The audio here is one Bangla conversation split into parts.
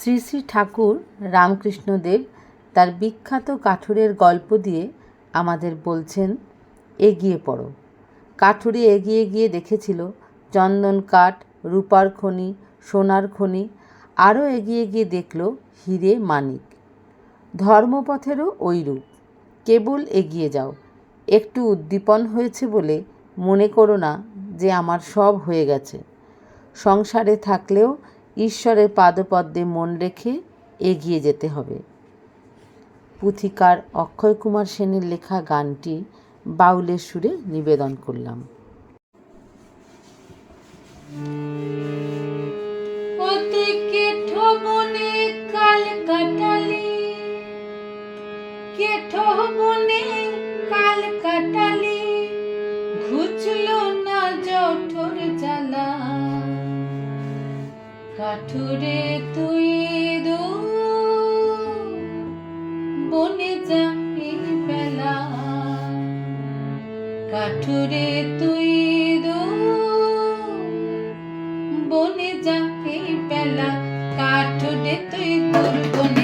শ্রী শ্রী ঠাকুর রামকৃষ্ণদেব তার বিখ্যাত কাঠুরের গল্প দিয়ে আমাদের বলছেন, এগিয়ে পড়ো। কাঠুরে এগিয়ে গিয়ে দেখেছিল চন্দন কাঠ, রূপার খনি, সোনার খনি, আরও এগিয়ে গিয়ে দেখল হিরে মানিক। ধর্মপথেরও ওইরূপ কেবল এগিয়ে যাও, একটু উদ্দীপন হয়েছে বলে মনে করো না যে আমার সব হয়ে গেছে। সংসারে থাকলেও ঈশ্বরের পাদপদ্মে মন রেখে এগিয়ে যেতে হবে। পুথিকার অক্ষয় কুমার সেনের লেখা গানটি বাউলের সুরে নিবেদন করলাম। কাঠুরে তুই দু বনে যাই বেলা কাঠুরে তুই দু বনে যাই বেলা কাঠুরে তুই দূর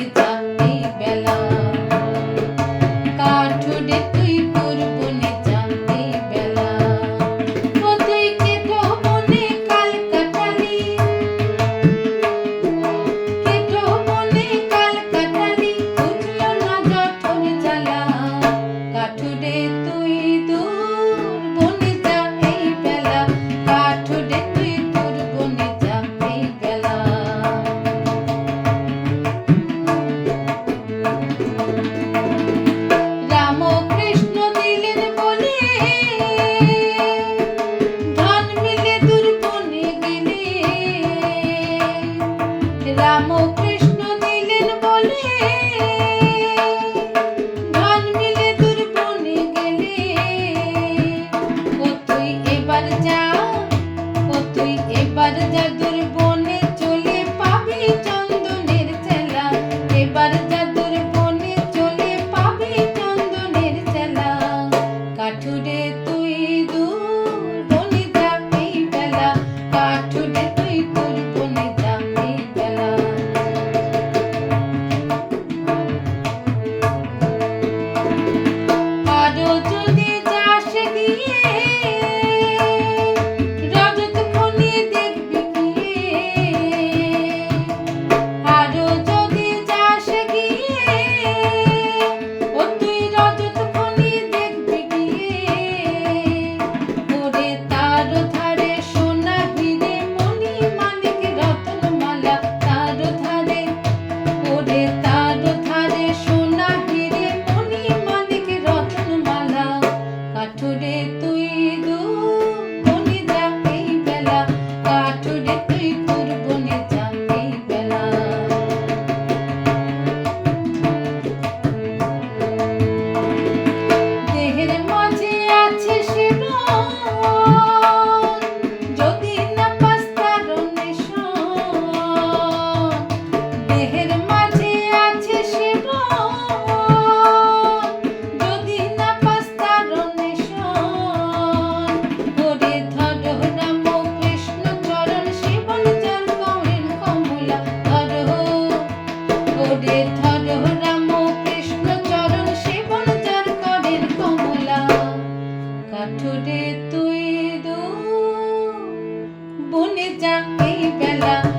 রামকৃষ্ণ দিলেন বলে আজও যদি ঠোঁটে তুই দু বনে যাই বেলা